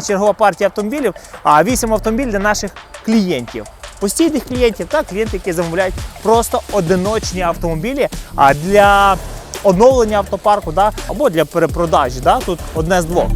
чергова партія автомобілів, а 8 автомобілів для наших клієнтів. Постійних клієнтів та клієнтів, які замовляють просто одиночні автомобілі для оновлення автопарку да, або для перепродажі. Да, тут одне з двох.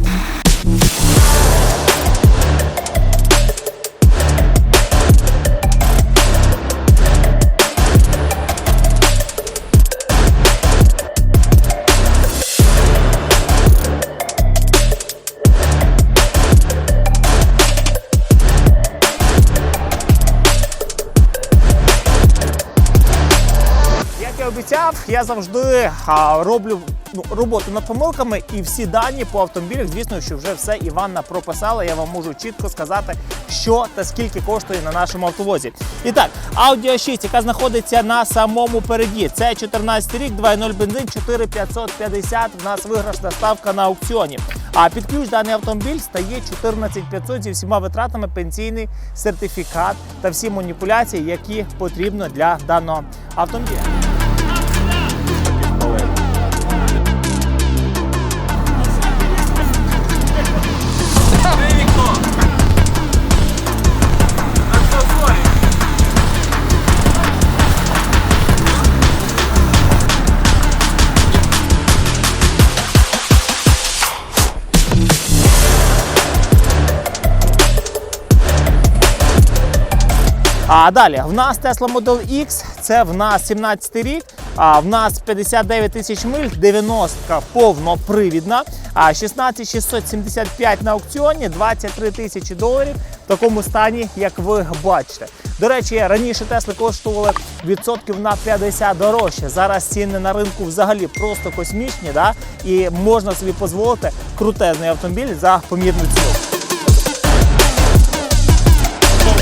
Я завжди роблю ну, роботу над помилками і всі дані по автомобілях, звісно, що вже все Іванна прописала. Я вам можу чітко сказати, що та скільки коштує на нашому автовозі. І так, Audi 6, яка знаходиться на самому переді. Це 14 рік, 2.0 бензин, 4550. В нас виграшна ставка на аукціоні. А під ключ даний автомобіль стає 14500 зі всіма витратами, пенсійний сертифікат та всі маніпуляції, які потрібно для даного автомобіля. А далі в нас Tesla Model X, це в нас 17 рік. А в нас 59 тисяч миль, 90 повнопривідна, а 16 675 на аукціоні, 23 тисячі доларів в такому стані, як ви бачите. До речі, раніше Тесли коштували відсотків на 50 дорожче. Зараз ціни на ринку взагалі просто космічні, да? і можна собі дозволити крутезний автомобіль за помірну ціну.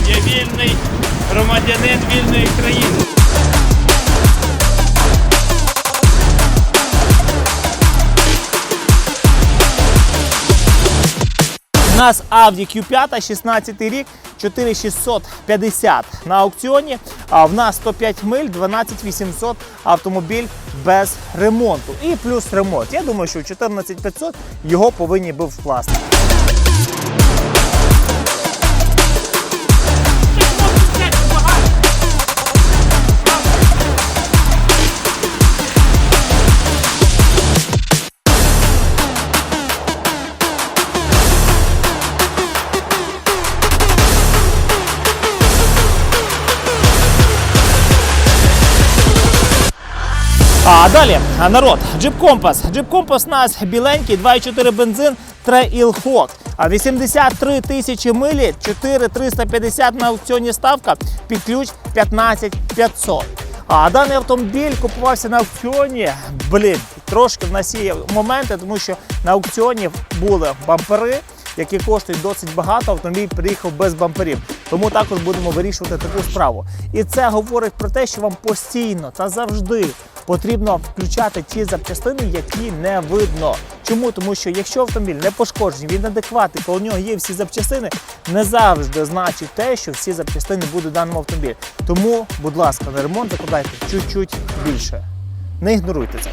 Я вільний громадянин вільної країни. У нас Audi Q5, 16 рік, 4650 на аукціоні. А в нас 105 миль, 12800 автомобіль без ремонту. І плюс ремонт. Я думаю, що в 14500 його повинні був вкласти. А далі народ, Jeep Compass. Jeep Compass у нас біленький, 2,4 бензин, Trail Hawk. А 83 тисячі милі, 4350 на аукціоні ставка, під ключ 15500. А даний автомобіль купувався на аукціоні. Блін, трошки в нас є моменти, тому що на аукціоні були бампери, які коштують досить багато. Автомобіль приїхав без бамперів. Тому також будемо вирішувати таку справу. І це говорить про те, що вам постійно та завжди потрібно включати ті запчастини, які не видно. Чому? Тому що якщо автомобіль не пошкоджений, він адекватний, коли у нього є всі запчастини, не завжди значить те, що всі запчастини будуть в даному автомобілі. Тому, будь ласка, на ремонт закладайте чуть-чуть більше. Не ігноруйте це.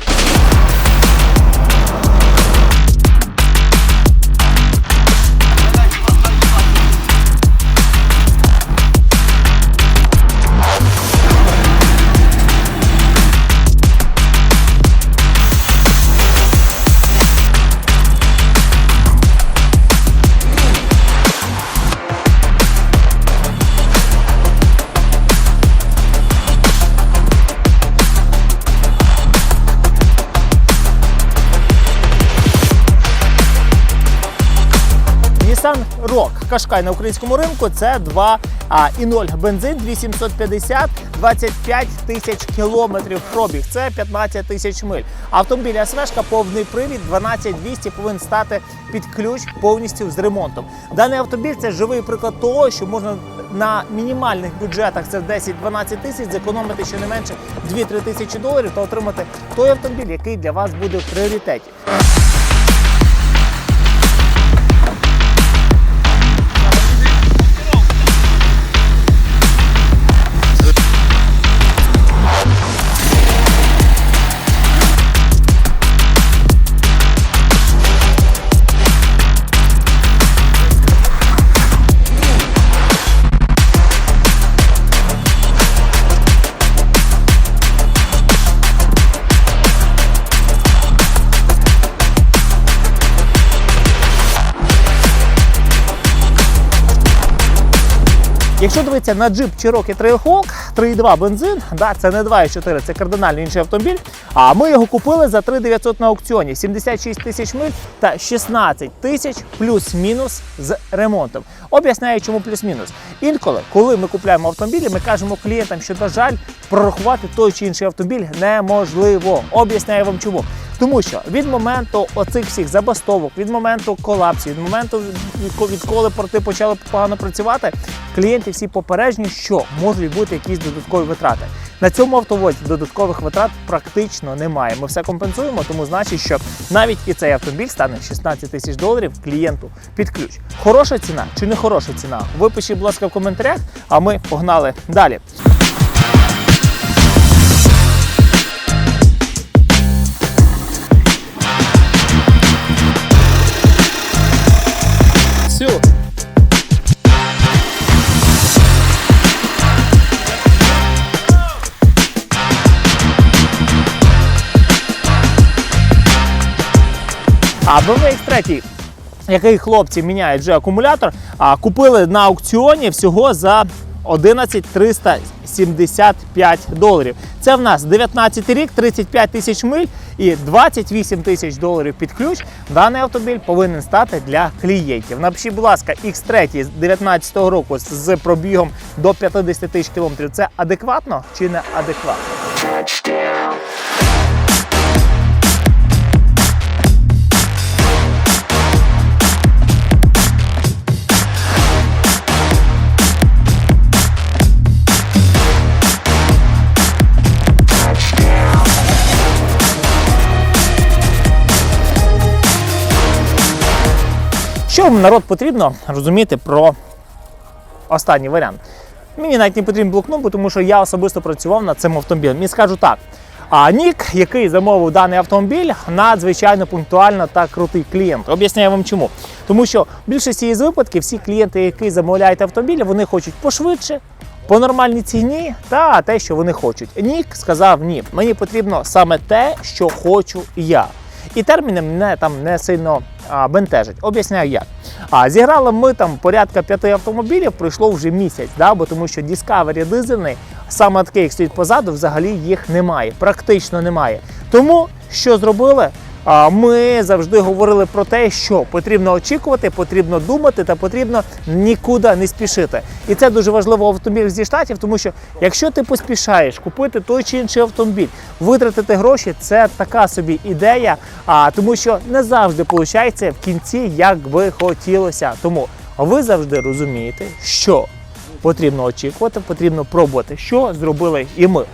Rogue Qashqai на українському ринку це 2 а, і 0 бензин 2750, 25 тисяч кілометрів пробіг. Це 15 тисяч миль. Автомобіль СВшка повний привід 12200 повинен стати під ключ повністю з ремонтом. Даний автомобіль це живий приклад того, що можна на мінімальних бюджетах це 10-12 тисяч зекономити щонайменше 2-3 тисячі доларів та отримати той автомобіль, який для вас буде в пріоритеті. Якщо дивитися на джип Cherokee Trailhawk 3.2 бензин, да, це не 2.4, це кардинально інший автомобіль. А ми його купили за 3900 на аукціоні, 76 тисяч миль та 16 тисяч плюс-мінус з ремонтом. Об'ясняю, чому плюс-мінус. Інколи, коли ми купуємо автомобілі, ми кажемо клієнтам, що на жаль, прорахувати той чи інший автомобіль неможливо. Об'ясняю вам чому. Тому що від моменту оцих всіх забастовок, від моменту колапсів, від моменту відко- відколи порти почали погано працювати, клієнти всі попереджені, що можуть бути якісь додаткові витрати. На цьому автовозі додаткових витрат практично немає. Ми все компенсуємо, тому значить, що навіть і цей автомобіль стане 16 тисяч доларів клієнту під ключ. Хороша ціна чи не хороша ціна? Ви будь ласка, в коментарях, а ми погнали далі. А BMW X3, який хлопці міняють вже акумулятор, купили на аукціоні всього за 11 375 доларів. Це в нас 19 рік, 35 тисяч миль і 28 тисяч доларів під ключ. Даний автомобіль повинен стати для клієнтів. Напишіть, будь ласка, X3 з 19 року з пробігом до 50 тисяч кілометрів. Це адекватно чи не адекватно? Народ потрібно розуміти про останній варіант? Мені навіть не потрібен блокнот, тому що я особисто працював над цим автомобілем. І скажу так. А Нік, який замовив даний автомобіль, надзвичайно пунктуально та крутий клієнт. Об'ясняю вам чому. Тому що в більшості із випадків всі клієнти, які замовляють автомобілі, вони хочуть пошвидше, по нормальній ціні та те, що вони хочуть. Нік сказав ні. Мені потрібно саме те, що хочу я. І терміни мене там не сильно а, бентежать. Об'ясняю як. А зіграли ми там порядка п'яти автомобілів, пройшло вже місяць, да, бо тому що Discovery дизельний, саме такий, стоїть позаду, взагалі їх немає, практично немає. Тому що зробили? Ми завжди говорили про те, що потрібно очікувати, потрібно думати та потрібно нікуди не спішити. І це дуже важливо в автомобілях зі штатів, тому що якщо ти поспішаєш купити той чи інший автомобіль, витратити гроші, це така собі ідея, а тому що не завжди виходить в кінці, як би хотілося. Тому ви завжди розумієте, що потрібно очікувати, потрібно пробувати, що зробили і ми.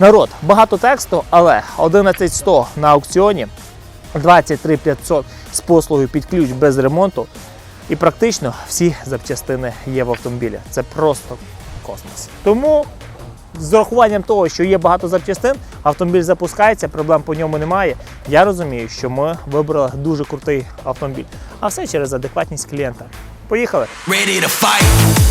Народ, багато тексту, але 11100 на аукціоні. 23 500 з послугою під ключ без ремонту. І практично всі запчастини є в автомобілі. Це просто космос. Тому з урахуванням того, що є багато запчастин, автомобіль запускається, проблем по ньому немає. Я розумію, що ми вибрали дуже крутий автомобіль. А все через адекватність клієнта. Поїхали! ready to fight.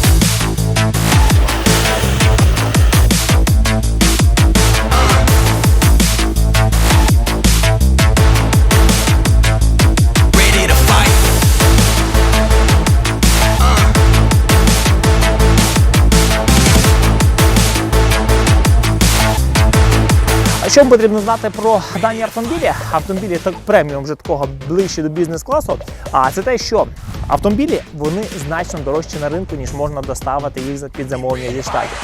Що потрібно знати про дані автомобілі? Автомобілі так преміум вже такого ближче до бізнес-класу. А це те, що автомобілі вони значно дорожчі на ринку, ніж можна доставити їх за- під замовлення зі штатів.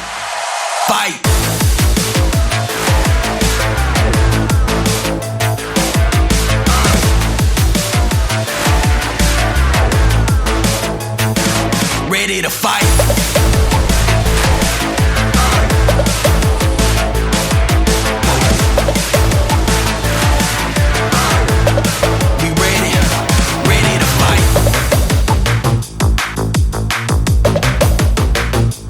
Ready to fight.